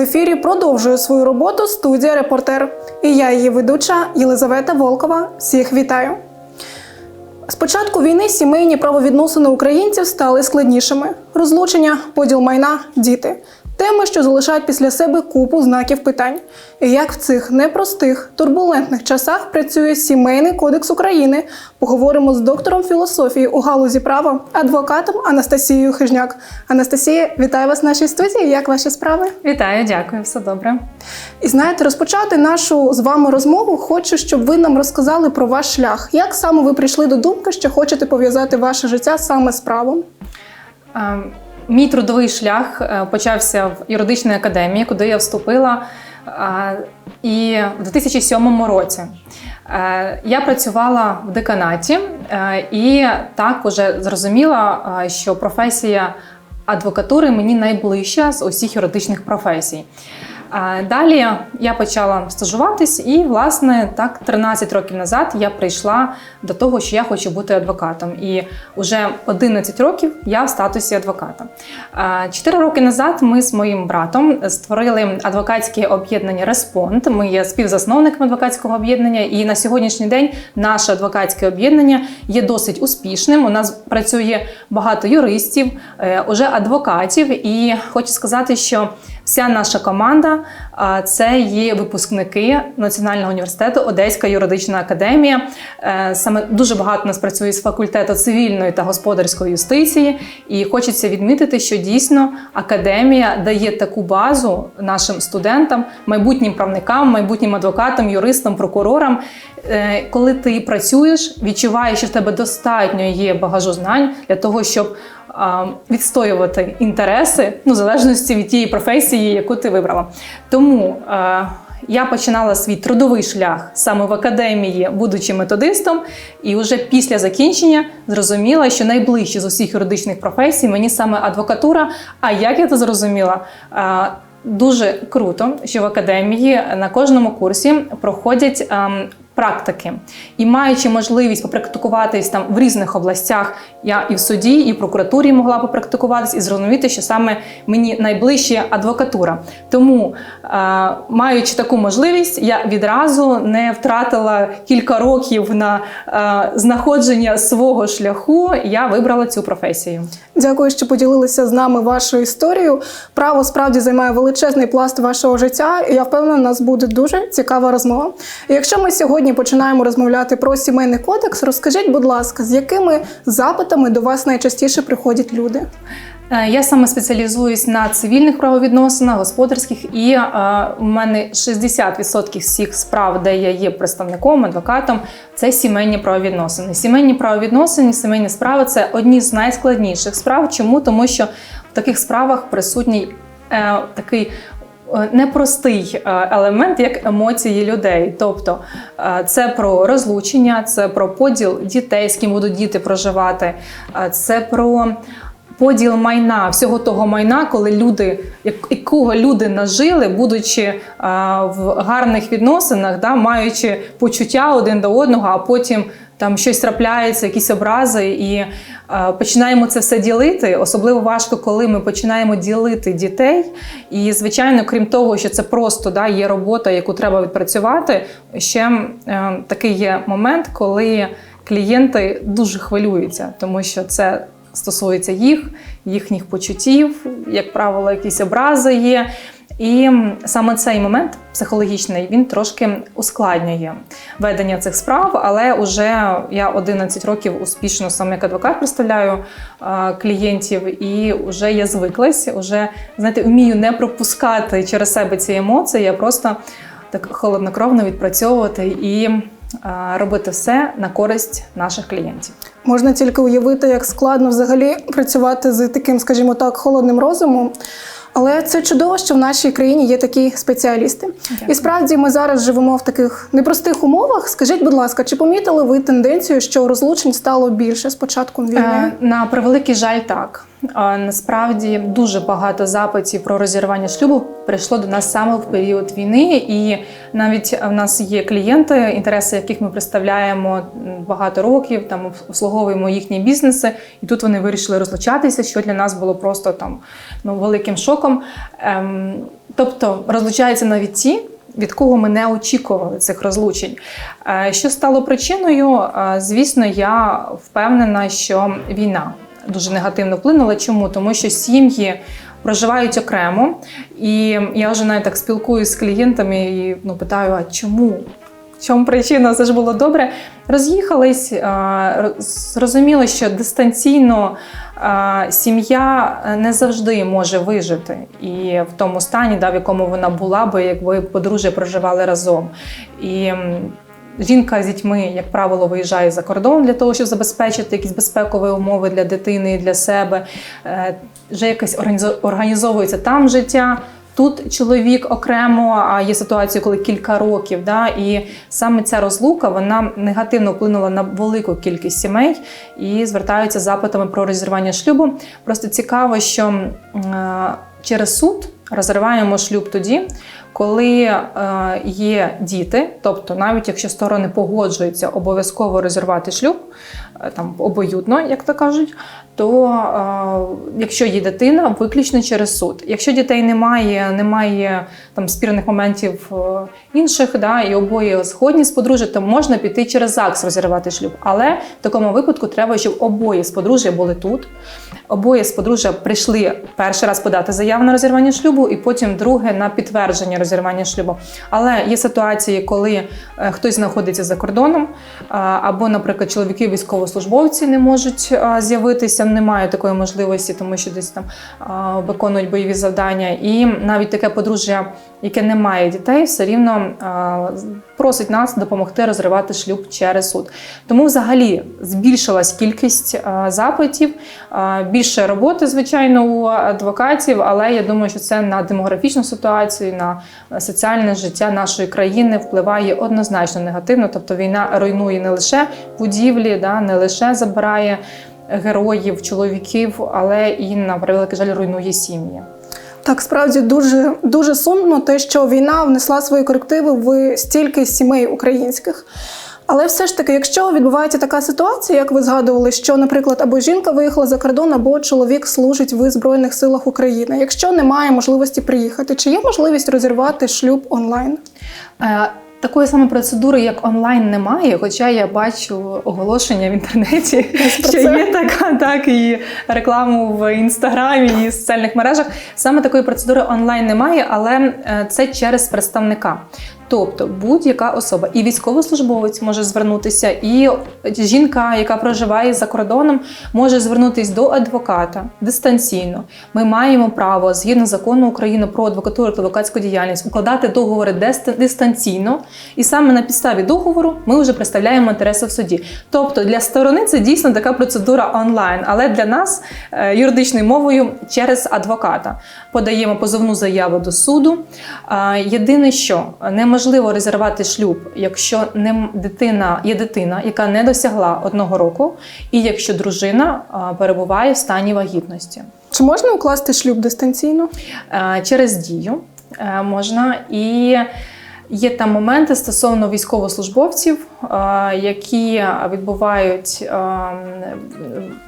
В ефірі продовжує свою роботу студія Репортер. І я, її ведуча Єлизавета Волкова. Всіх вітаю. З початку війни сімейні правовідносини українців стали складнішими: розлучення, поділ майна, діти. Теми, що залишають після себе купу знаків питань. І як в цих непростих, турбулентних часах працює сімейний кодекс України. Поговоримо з доктором філософії у галузі права, адвокатом Анастасією Хижняк. Анастасія, вітаю вас в нашій студії. Як ваші справи? Вітаю, дякую, все добре. І знаєте, розпочати нашу з вами розмову хочу, щоб ви нам розказали про ваш шлях. Як саме ви прийшли до думки, що хочете пов'язати ваше життя саме з правом? Е, Мій трудовий шлях е, почався в юридичній академії, куди я вступила і в 2007 році. Е, Я працювала в деканаті е, і так уже зрозуміла, що професія адвокатури мені найближча з усіх юридичних професій. Далі я почала стажуватись, і, власне, так 13 років назад я прийшла до того, що я хочу бути адвокатом. І вже 11 років я в статусі адвоката. Чотири роки назад ми з моїм братом створили адвокатське об'єднання Респонд. Ми є співзасновниками адвокатського об'єднання, і на сьогоднішній день наше адвокатське об'єднання є досить успішним. У нас працює багато юристів, е, уже адвокатів, і хочу сказати, що Вся наша команда це є випускники Національного університету Одеська юридична академія. Е, Саме дуже багато нас працює з факультету цивільної та господарської юстиції. І хочеться відмітити, що дійсно академія дає таку базу нашим студентам, майбутнім правникам, майбутнім адвокатам, юристам, прокурорам. Е, Коли ти працюєш, відчуваєш, що в тебе достатньо є багажу знань для того, щоб відстоювати інтереси, ну, в залежності від тієї професії, яку ти вибрала. Тому е, я починала свій трудовий шлях саме в академії, будучи методистом, і вже після закінчення зрозуміла, що найближче з усіх юридичних професій мені саме адвокатура. А як я це зрозуміла? Е, Дуже круто, що в академії на кожному курсі проходять ем, практики. І маючи можливість попрактикуватись там в різних областях, я і в суді, і в прокуратурі могла попрактикуватись, і зрозуміти, що саме мені найближче адвокатура. Тому, е, маючи таку можливість, я відразу не втратила кілька років на е, знаходження свого шляху. Я вибрала цю професію. Дякую, що поділилися з нами вашою історією. Право справді займає величезний пласт вашого життя. і Я впевнена, у нас буде дуже цікава розмова. Якщо ми сьогодні починаємо розмовляти про сімейний кодекс, розкажіть, будь ласка, з якими запитами до вас найчастіше приходять люди? Е, Я саме спеціалізуюсь на цивільних правовідносинах, господарських, і е, у мене 60% всіх справ, де я є представником, адвокатом, це сімейні правовідносини. Сімейні правовідносини, сімейні справи це одні з найскладніших справ. Чому? Тому що в таких справах присутній е, такий. Е, Непростий е, елемент, як емоції людей. Тобто е, це про розлучення, це про поділ дітей, з ким будуть діти проживати, це про поділ майна, всього того майна, коли люди, якого люди нажили, будучи е, в гарних відносинах, да, маючи почуття один до одного, а потім там щось трапляється, якісь образи, і е, починаємо це все ділити. Особливо важко, коли ми починаємо ділити дітей. І, звичайно, крім того, що це просто да, є робота, яку треба відпрацювати. Ще е, такий є момент, коли клієнти дуже хвилюються, тому що це стосується їх, їхніх почуттів, як правило, якісь образи є. І саме цей момент психологічний він трошки ускладнює ведення цих справ, але вже я 11 років успішно саме як адвокат представляю клієнтів, і вже я звиклась, вже знаєте, вмію не пропускати через себе ці емоції. Я просто так холоднокровно відпрацьовувати і робити все на користь наших клієнтів. Можна тільки уявити, як складно взагалі працювати з таким, скажімо так, холодним розумом. Але це чудово, що в нашій країні є такі спеціалісти. І справді ми зараз живемо в таких непростих умовах. Скажіть, будь ласка, чи помітили ви тенденцію, що розлучень стало більше з початком війни? Е, На превеликий жаль, так. Насправді дуже багато запитів про розірвання шлюбу прийшло до нас саме в період війни, і навіть в нас є клієнти, інтереси яких ми представляємо багато років, там обслуговуємо їхні бізнеси, і тут вони вирішили розлучатися, що для нас було просто там ну великим шоком. Ем, тобто розлучаються навіть ті. Від кого ми не очікували цих розлучень. Е, Що стало причиною? Е, Звісно, я впевнена, що війна дуже негативно вплинула. Чому? Тому що сім'ї проживають окремо, і я вже навіть так спілкуюся з клієнтами і ну, питаю, а чому? В чому причина? Все ж було добре. Роз'їхались, зрозуміло, що дистанційно сім'я не завжди може вижити і в тому стані, да, в якому вона була би, якби подружжя проживали разом. І жінка з дітьми, як правило, виїжджає за кордон для того, щоб забезпечити якісь безпекові умови для дитини для себе. Е, Вже якось організовується там життя. Тут чоловік окремо, а є ситуації, коли кілька років. Да, і саме ця розлука вона негативно вплинула на велику кількість сімей і звертаються запитами про розірвання шлюбу. Просто цікаво, що е, через суд розриваємо шлюб тоді, коли е, є діти, тобто навіть якщо сторони погоджуються обов'язково розірвати шлюб, е, там обоюдно, як то кажуть, то е, якщо є дитина, виключно через суд. Якщо дітей немає, немає там спірних моментів е, інших, да, і обоє згодні з то можна піти через ЗАГС розірвати шлюб. Але в такому випадку треба, щоб обоє з подружжя були тут. Обоє з подружжя прийшли перший раз подати заяву на розірвання шлюбу, і потім друге на підтвердження розірвання шлюбу. Але є ситуації, коли е, хтось знаходиться за кордоном, або, наприклад, чоловіки військовослужбовці не можуть а, з'явитися, немає такої можливості, тому що десь там виконують бойові завдання. І навіть таке подружжя, яке не має дітей, все рівно просить нас допомогти розривати шлюб через суд. Тому взагалі збільшилась кількість запитів, більше роботи, звичайно, у адвокатів, але я думаю, що це на демографічну ситуацію, на соціальне життя нашої країни впливає однозначно негативно. Тобто війна руйнує не лише будівлі, да, не лише забирає героїв, чоловіків, але і на превеликий жаль руйнує сім'ї. Так, справді дуже дуже сумно, те, що війна внесла свої корективи в стільки сімей українських. Але все ж таки, якщо відбувається така ситуація, як ви згадували, що, наприклад, або жінка виїхала за кордон, або чоловік служить в Збройних силах України, якщо немає можливості приїхати, чи є можливість розірвати шлюб онлайн? Такої саме процедури, як онлайн, немає, хоча я бачу оголошення в інтернеті, що є така, так і рекламу в інстаграмі і соціальних мережах. Саме такої процедури онлайн немає, але е, це через представника. Тобто будь-яка особа, і військовослужбовець може звернутися, і жінка, яка проживає за кордоном, може звернутися до адвоката дистанційно. Ми маємо право згідно закону України про адвокатуру та адвокатську діяльність укладати договори дистанційно, і саме на підставі договору ми вже представляємо інтереси в суді. Тобто для сторони це дійсно така процедура онлайн, але для нас е, юридичною мовою через адвоката подаємо позовну заяву до суду. Єдине, що неможливо розірвати шлюб, якщо не дитина є дитина, яка не досягла одного року, і якщо дружина перебуває в стані вагітності. Чи можна укласти шлюб дистанційно? Е, через дію е, можна і. Є там моменти стосовно військовослужбовців, які відбувають,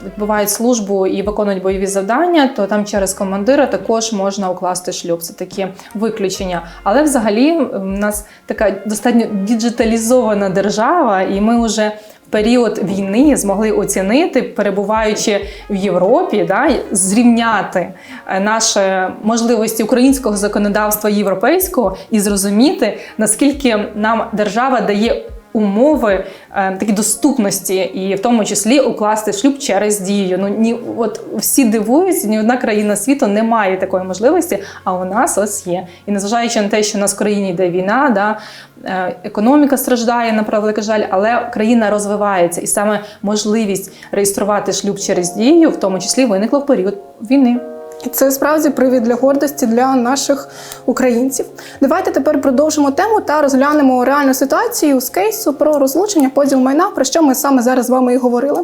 відбувають службу і виконують бойові завдання, то там через командира також можна укласти шлюб. Це такі виключення. Але взагалі в нас така достатньо діджиталізована держава, і ми вже період війни змогли оцінити, перебуваючи в Європі, да, зрівняти е, наші можливості українського законодавства європейського і зрозуміти, наскільки нам держава дає. Умови е, такі доступності, і в тому числі укласти шлюб через дію. Ну ні, от всі дивуються, ні одна країна світу не має такої можливості, а у нас ось є. І незважаючи на те, що у нас в країні йде війна, да, е, економіка страждає на превеликий жаль, але країна розвивається, і саме можливість реєструвати шлюб через дію, в тому числі виникла в період війни. І це справді привід для гордості для наших українців. Давайте тепер продовжимо тему та розглянемо реальну ситуацію з кейсу про розлучення поділ майна, про що ми саме зараз з вами і говорили.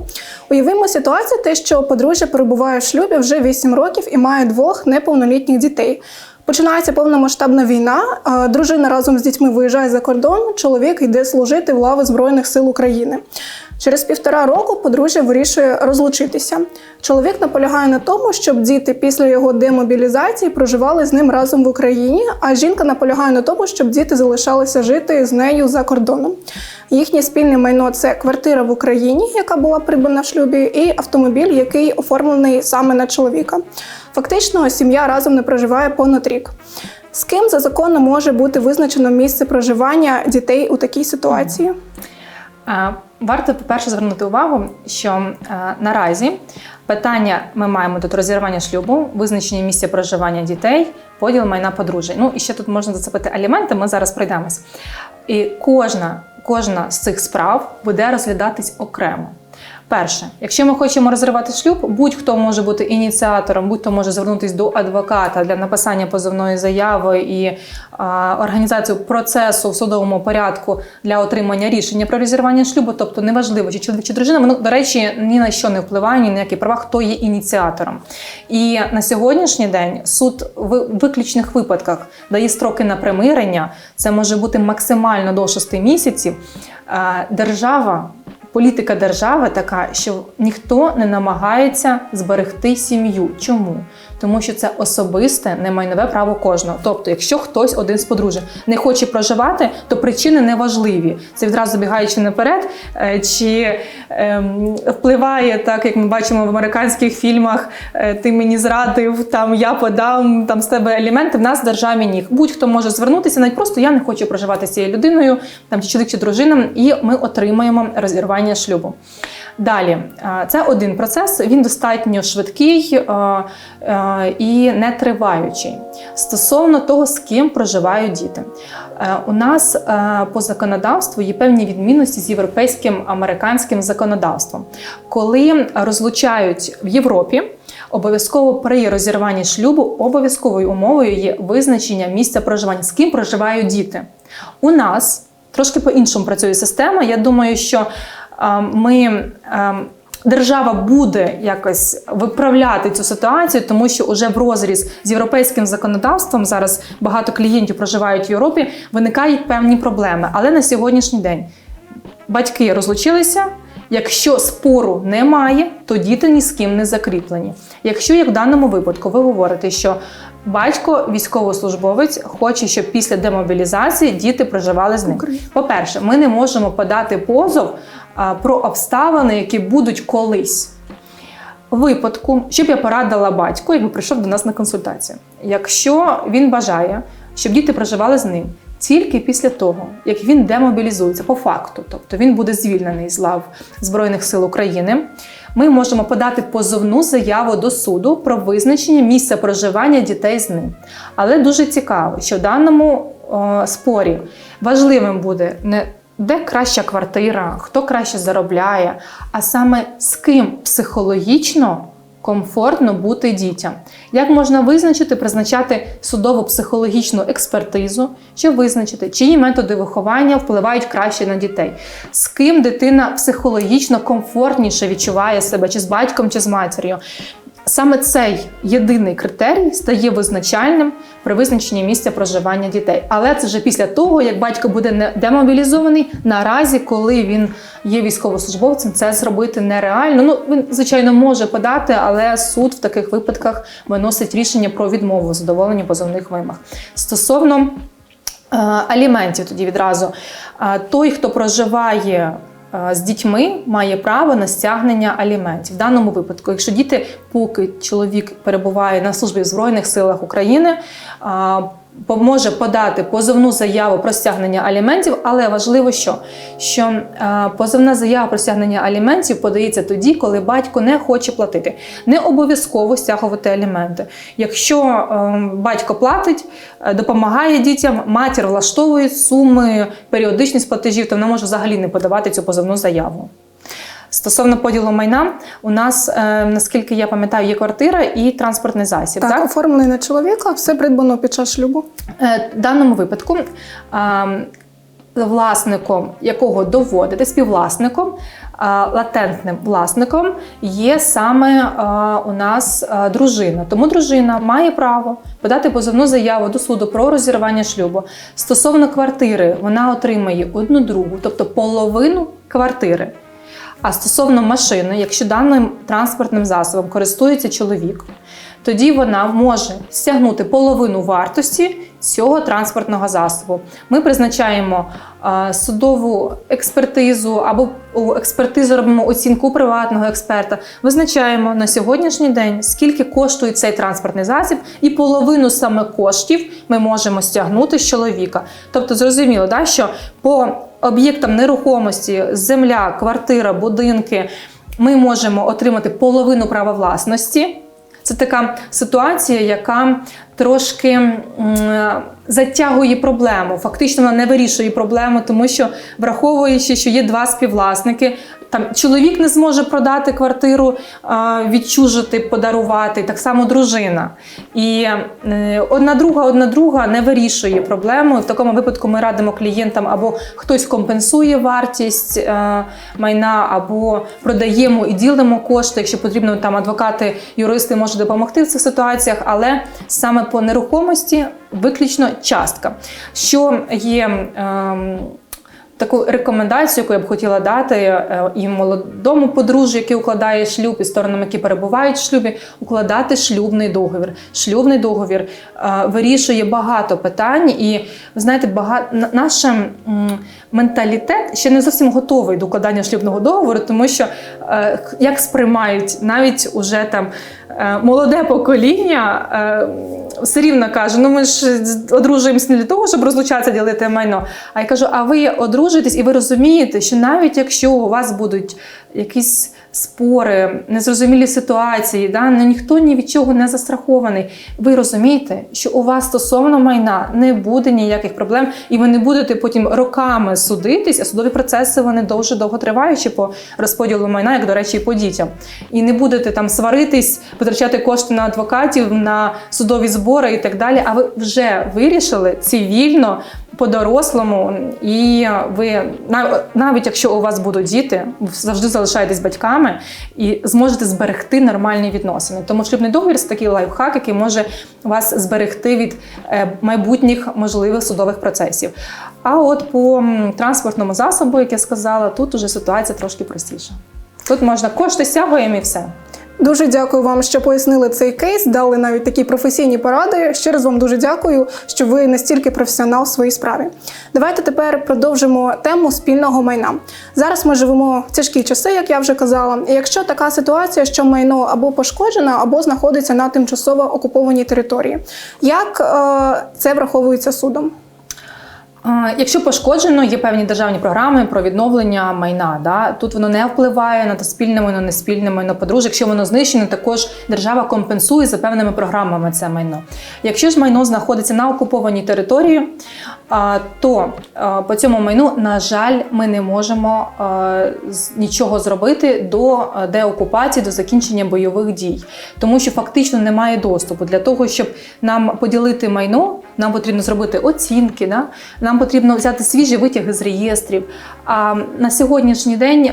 Уявимо ситуацію, те, що подружжя перебуває в шлюбі вже 8 років і має двох неповнолітніх дітей. Починається повномасштабна війна. Дружина разом з дітьми виїжджає за кордон. Чоловік йде служити в лави Збройних сил України. Через півтора року подружжя вирішує розлучитися. Чоловік наполягає на тому, щоб діти після його демобілізації проживали з ним разом в Україні, а жінка наполягає на тому, щоб діти залишалися жити з нею за кордоном. Їхнє спільне майно це квартира в Україні, яка була придбана в шлюбі, і автомобіль, який оформлений саме на чоловіка. Фактично, сім'я разом не проживає понад рік. З ким за законом може бути визначено місце проживання дітей у такій ситуації? Варто, по-перше, звернути увагу, що е, наразі питання ми маємо тут розірвання шлюбу, визначення місця проживання дітей, поділ майна подружжя. Ну і ще тут можна зацепити аліменти, ми зараз пройдемось. І кожна, кожна з цих справ буде розглядатись окремо. Перше, якщо ми хочемо розривати шлюб, будь-хто може бути ініціатором, будь-хто може звернутися до адвоката для написання позовної заяви і а, організацію процесу в судовому порядку для отримання рішення про розірвання шлюбу. Тобто неважливо, чи чоловік чи дружина, воно, до речі, ні на що не впливає, ні на які права, хто є ініціатором. І на сьогоднішній день суд в виключних випадках дає строки на примирення. Це може бути максимально до 6 місяців. Держава політика держави така, що ніхто не намагається зберегти сім'ю. Чому? Тому що це особисте немайнове право кожного. Тобто, якщо хтось один з подружжя не хоче проживати, то причини неважливі. Це відразу забігаючи наперед, е, чи ем, впливає так, як ми бачимо в американських фільмах, е, ти мені зрадив, там я подам там з тебе елементи. В нас в державі ні. Будь-хто може звернутися, навіть просто я не хочу проживати з цією людиною, там чи чоловік чи дружина, і ми отримаємо розірвання шлюбу. Далі, е, це один процес, він достатньо швидкий е, е, і не триваючий. Стосовно того, з ким проживають діти. У нас по законодавству є певні відмінності з європейським американським законодавством. Коли розлучають в Європі, обов'язково при розірванні шлюбу обов'язковою умовою є визначення місця проживання, з ким проживають діти. У нас трошки по-іншому працює система. Я думаю, що ми. е, Держава буде якось виправляти цю ситуацію, тому що уже в розріз з європейським законодавством зараз багато клієнтів проживають в Європі, виникають певні проблеми. Але на сьогоднішній день батьки розлучилися. Якщо спору немає, то діти ні з ким не закріплені. Якщо, як в даному випадку, ви говорите, що батько, військовослужбовець, хоче, щоб після демобілізації діти проживали з ним. По-перше, ми не можемо подати позов про обставини, які будуть колись. Випадку, щоб я порадила батьку, якби прийшов до нас на консультацію. Якщо він бажає, щоб діти проживали з ним тільки після того, як він демобілізується по факту, тобто він буде звільнений з лав Збройних сил України, ми можемо подати позовну заяву до суду про визначення місця проживання дітей з ним. Але дуже цікаво, що в даному о, спорі важливим буде не де краща квартира, хто краще заробляє, а саме з ким психологічно комфортно бути дітям. Як можна визначити, призначати судово психологічну експертизу, щоб визначити, чиї методи виховання впливають краще на дітей, з ким дитина психологічно комфортніше відчуває себе, чи з батьком, чи з матір'ю. Саме цей єдиний критерій стає визначальним при визначенні місця проживання дітей. Але це вже після того, як батько буде демобілізований. Наразі, коли він є військовослужбовцем, це зробити нереально. Ну він звичайно може подати, але суд в таких випадках виносить рішення про відмову задоволення позовних вимог. Стосовно е, аліментів, тоді відразу Е, той, хто проживає з дітьми має право на стягнення аліментів. В даному випадку, якщо діти, поки чоловік перебуває на службі в Збройних силах України, може подати позовну заяву про стягнення аліментів, але важливо, що, що е, позовна заява про стягнення аліментів подається тоді, коли батько не хоче платити. Не обов'язково стягувати аліменти. Якщо е, батько платить, е, допомагає дітям, матір влаштовує суми, періодичність платежів, то вона може взагалі не подавати цю позовну заяву. Стосовно поділу майна, у нас, е, наскільки я пам'ятаю, є квартира і транспортний засіб. Так, так? оформлений на чоловіка, все придбано під час шлюбу. Е, В даному випадку а, власником якого доводити співвласником, латентним власником є саме у нас дружина. Тому дружина має право подати позовну заяву до суду про розірвання шлюбу. Стосовно квартири, вона отримає одну другу, тобто половину квартири. А стосовно машини, якщо даним транспортним засобом користується чоловік, тоді вона може стягнути половину вартості цього транспортного засобу. Ми призначаємо судову експертизу або у експертизу робимо оцінку приватного експерта. Визначаємо на сьогоднішній день, скільки коштує цей транспортний засіб, і половину саме коштів ми можемо стягнути з чоловіка. Тобто, зрозуміло, да, що по об'єктам нерухомості, земля, квартира, будинки, ми можемо отримати половину права власності. Це така ситуація, яка трошки затягує проблему. Фактично вона не вирішує проблему, тому що враховуючи, що є два співвласники, там чоловік не зможе продати квартиру, відчужити, подарувати, так само дружина. І е, одна друга, одна друга не вирішує проблему. В такому випадку ми радимо клієнтам або хтось компенсує вартість е, майна, або продаємо і ділимо кошти. Якщо потрібно, там адвокати, юристи можуть допомогти в цих ситуаціях, але саме по нерухомості виключно частка. Що є. Таку рекомендацію, яку я б хотіла дати е, і молодому подружжю, який укладає шлюб, і сторонам, які перебувають в шлюбі, укладати шлюбний договір. Шлюбний договір е, вирішує багато питань, і ви знаєте, багато наш менталітет ще не зовсім готовий до укладання шлюбного договору, тому що е, як сприймають навіть уже там молоде покоління, е, все рівно каже: ну ми ж одружуємося не для того, щоб розлучатися, ділити майно. А я кажу, а ви одружуєтесь і ви розумієте, що навіть якщо у вас будуть якісь спори, незрозумілі ситуації, да, ну, ніхто ні від чого не застрахований. Ви розумієте, що у вас стосовно майна не буде ніяких проблем, і ви не будете потім роками судитись, а судові процеси вони дуже довго триваючі по розподілу майна, як до речі, і по дітям. І не будете там сваритись, витрачати кошти на адвокатів, на судові збори і так далі. А ви вже вирішили цивільно по-дорослому, і ви навіть якщо у вас будуть діти, ви завжди залишаєтесь батьками і зможете зберегти нормальні відносини. Тому шлюбний договір це такий лайфхак, який може вас зберегти від е, майбутніх можливих судових процесів. А от по транспортному засобу, як я сказала, тут уже ситуація трошки простіша. Тут можна кошти стягуємо і все. Дуже дякую вам, що пояснили цей кейс, дали навіть такі професійні поради. Ще раз вам дуже дякую, що ви настільки професіонал в своїй справі. Давайте тепер продовжимо тему спільного майна. Зараз ми живемо в тяжкі часи, як я вже казала. І якщо така ситуація, що майно або пошкоджено, або знаходиться на тимчасово окупованій території, як е, це враховується судом? А, Якщо пошкоджено, є певні державні програми про відновлення майна. Да? Тут воно не впливає на спільне майно, не спільне майно подружжя. Якщо воно знищено, також держава компенсує за певними програмами це майно. Якщо ж майно знаходиться на окупованій території, то по цьому майну, на жаль, ми не можемо нічого зробити до деокупації, до закінчення бойових дій, тому що фактично немає доступу для того, щоб нам поділити майно. Нам потрібно зробити оцінки, да? нам потрібно взяти свіжі витяги з реєстрів. А на сьогоднішній день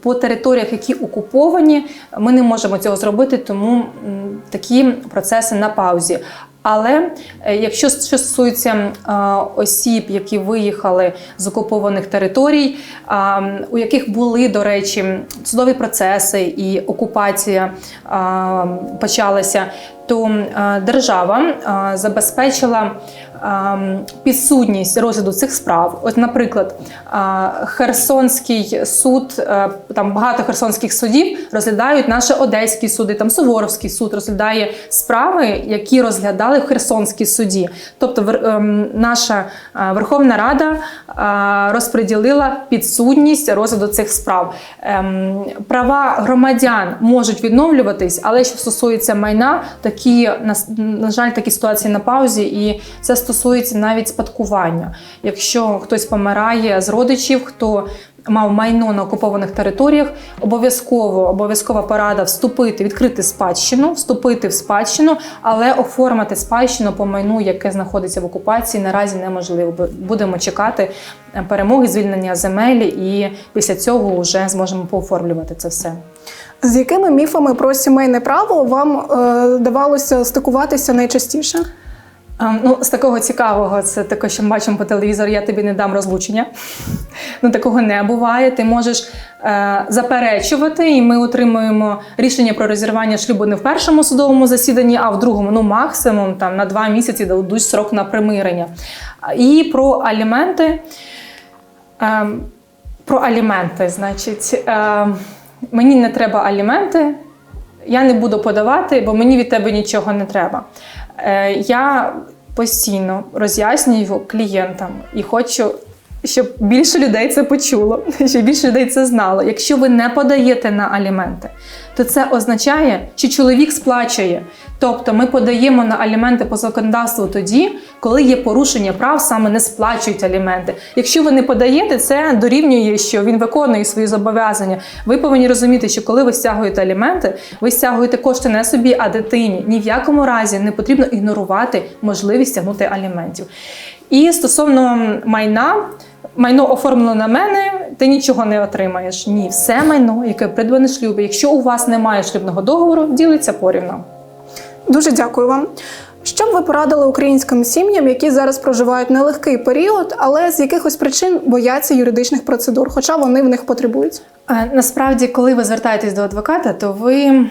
по територіях, які окуповані, ми не можемо цього зробити, тому такі процеси на паузі. Але е, якщо що стосується осіб, які виїхали з окупованих територій, у яких були, до речі, судові процеси і окупація почалася, то держава забезпечила підсудність розгляду цих справ. От, наприклад, Херсонський суд, е, там багато херсонських судів розглядають наші одеські суди, там Суворовський суд розглядає справи, які розглядали в Херсонській суді. Тобто, ем, наша е, Верховна Рада е, розподілила підсудність розгляду цих справ. Ем, Права громадян можуть відновлюватись, але що стосується майна, такі такі на, на жаль, такі ситуації на паузі, і це стосується навіть спадкування. Якщо хтось помирає з родичів, хто мав майно на окупованих територіях, обов'язково обов'язкова порада вступити, відкрити спадщину, вступити в спадщину, але оформити спадщину по майну, яке знаходиться в окупації, наразі неможливо. Будемо чекати е, перемоги, звільнення земель, і після цього вже зможемо пооформлювати це все. З якими міфами про сімейне право вам е, давалося стикуватися найчастіше? А, Ну, з такого цікавого, це таке, що ми бачимо по телевізору, я тобі не дам розлучення. Ну, такого не буває. Ти можеш е, заперечувати, і ми отримуємо рішення про розірвання шлюбу не в першому судовому засіданні, а в другому, ну максимум там на два місяці дадуть срок на примирення. І про аліменти. Е, про аліменти, значить, е, мені не треба аліменти, я не буду подавати, бо мені від тебе нічого не треба. Е, я постійно роз'яснюю клієнтам і хочу, щоб більше людей це почуло, щоб більше людей це знало. Якщо ви не подаєте на аліменти, то це означає, що чоловік сплачує. Тобто ми подаємо на аліменти по законодавству тоді, коли є порушення прав, саме не сплачують аліменти. Якщо ви не подаєте, це дорівнює, що він виконує свої зобов'язання. Ви повинні розуміти, що коли ви стягуєте аліменти, ви стягуєте кошти не собі, а дитині. Ні в якому разі не потрібно ігнорувати можливість стягнути аліментів. І стосовно майна. Майно оформлено на мене, ти нічого не отримаєш. Ні, все майно, яке придбане шлюбі. Якщо у вас немає шлюбного договору, ділиться порівно. Дуже дякую вам. Що б ви порадили українським сім'ям, які зараз проживають нелегкий період, але з якихось причин бояться юридичних процедур, хоча вони в них потребують? Е, Насправді, коли ви звертаєтесь до адвоката, то ви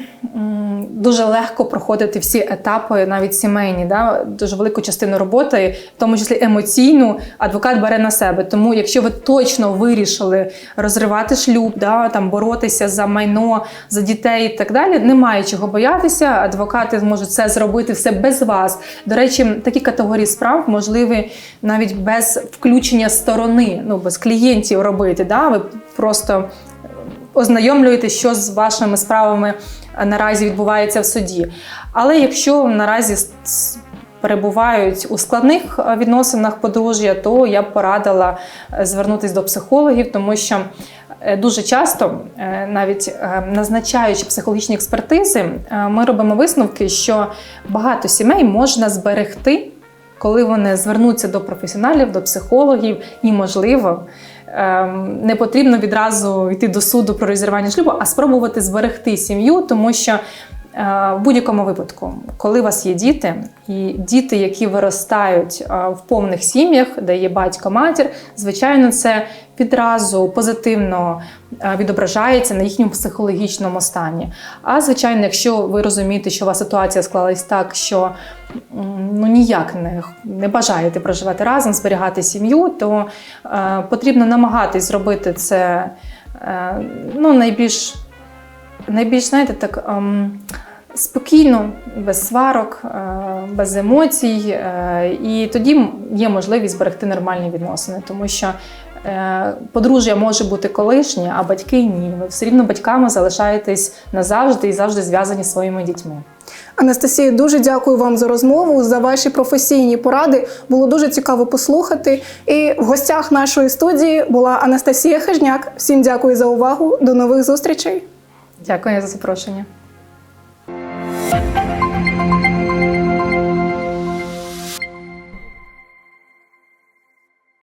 дуже легко проходите всі етапи, навіть сімейні, да? дуже велику частину роботи, в тому числі емоційну, адвокат бере на себе. Тому, якщо ви точно вирішили розривати шлюб, да? там боротися за майно, за дітей і так далі, немає чого боятися. Адвокати зможуть це зробити все без вас. До речі, такі категорії справ можливі навіть без включення сторони, ну без клієнтів робити. Да? Ви просто ознайомлюєте, що з вашими справами е, наразі відбувається в суді. Але якщо наразі перебувають у складних е, відносинах подружжя, то я б порадила е, звернутися до психологів, тому що дуже часто, е, навіть е, назначаючи психологічні експертизи, е, ми робимо висновки, що багато сімей можна зберегти. Коли вони звернуться до професіоналів, до психологів, і можливо, не потрібно відразу йти до суду про розірвання шлюбу, а спробувати зберегти сім'ю, тому що е, в будь-якому випадку, коли у вас є діти, і діти, які виростають е, в повних сім'ях, де є батько, матір, звичайно, це відразу позитивно е, відображається на їхньому психологічному стані. А звичайно, якщо ви розумієте, що у вас ситуація склалась так, що ну ніяк не, не бажаєте проживати разом, зберігати сім'ю, то е, потрібно намагатись зробити це е, ну, найбільш, найбільш, знаєте, так. ем, Спокійно, без сварок, е, без емоцій, е, і тоді є можливість зберегти нормальні відносини, тому що е, подружжя може бути колишнє, а батьки ні. Ви все рівно батьками залишаєтесь назавжди і завжди зв'язані своїми дітьми. Анастасія, дуже дякую вам за розмову, за ваші професійні поради. Було дуже цікаво послухати. І в гостях нашої студії була Анастасія Хижняк. Всім дякую за увагу. До нових зустрічей. Дякую за запрошення.